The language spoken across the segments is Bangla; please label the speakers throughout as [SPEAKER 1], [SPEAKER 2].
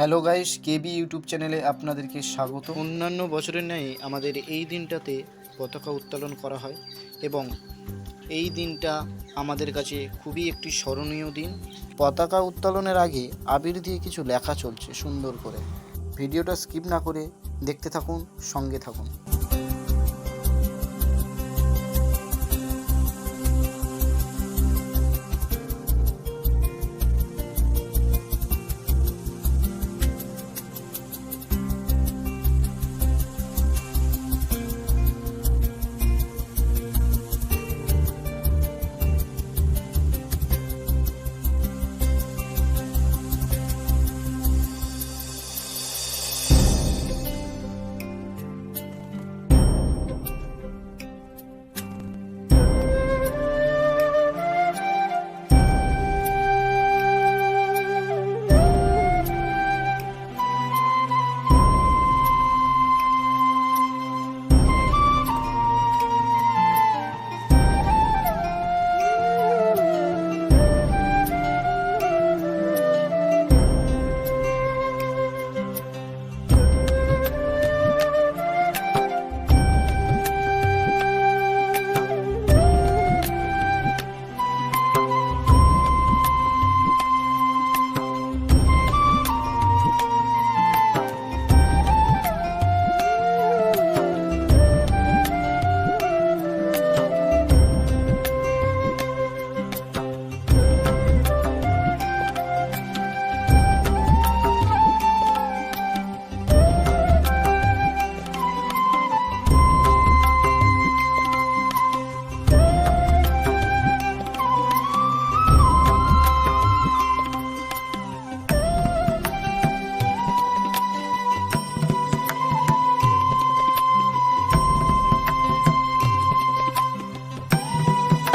[SPEAKER 1] হ্যালো গাইস, কেবি ইউটিউব চ্যানেলে আপনাদেরকে স্বাগত।
[SPEAKER 2] অন্যান্য বছরের ন্যায় আমাদের এই দিনটাতে পতাকা উত্তোলন করা হয় এবং এই দিনটা আমাদের কাছে খুবই একটি স্মরণীয় দিন।
[SPEAKER 1] পতাকা উত্তোলনের আগে আবির দিয়ে কিছু লেখা চলছে সুন্দর করে। ভিডিওটা স্কিপ না করে দেখতে থাকুন, সঙ্গে থাকুন।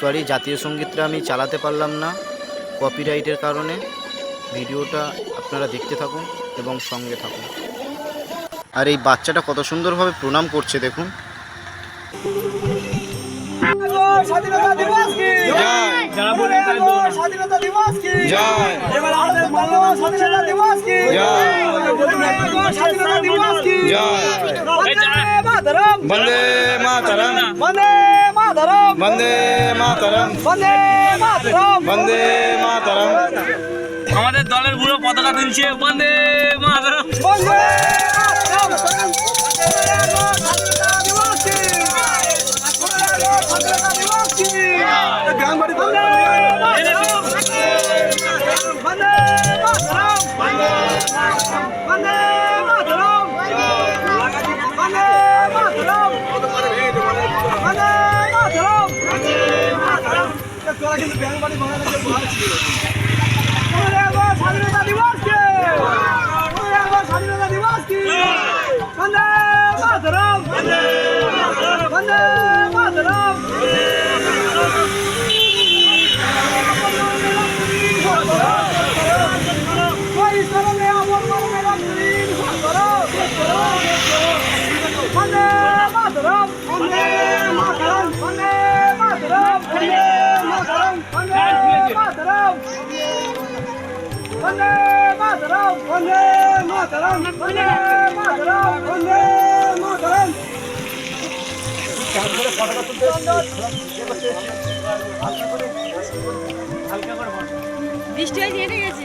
[SPEAKER 2] সরি জাতীয় সঙ্গীতটা আমি চালাতে পারলাম না কপিরাইটের কারণে। ভিডিওটা আপনারা দেখতে থাকুন এবং সঙ্গে থাকুন। আর এই বাচ্চাটা কত সুন্দরভাবে প্রণাম করছে দেখুন।
[SPEAKER 3] স্বাধীনতা দিবস কি? যারা বলে স্বাধীনতা দিবস কি এবার আমাদের মূল্যবান স্বাধীনতা দিবস কি? স্বাধীনতা দিবস কি বন্দে মাতরম।
[SPEAKER 2] বন্দে মাতরম।
[SPEAKER 3] বন্দে মাতরম।
[SPEAKER 2] বন্দে মাতরম।
[SPEAKER 3] বন্দে মাতরম।
[SPEAKER 4] আমাদের দলের বুড়ো পতাকা তুলছে। বন্দে মাতরম।
[SPEAKER 3] বন্দে তোরা কিন্তু ব্যাংবাড়ি বাংলাদেশে বলছি স্বাধীনতা দিবস কি স্বাধীনতা দিবস কি বন্দে মাতরম বন্দে মাতরম ওই সরলে আমল করবে রক্তিম বন্দে মাতরম বন্দে বন্দে মাতরম বন্দে মাতরম বন্দে মাতরম বন্দে মাতরম।
[SPEAKER 5] বৃষ্টি হয়ে জেনে গেছে।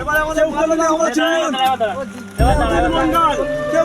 [SPEAKER 3] এবারে আমাদের ভালো না আমরা
[SPEAKER 4] দাঁড়া।
[SPEAKER 3] কেউ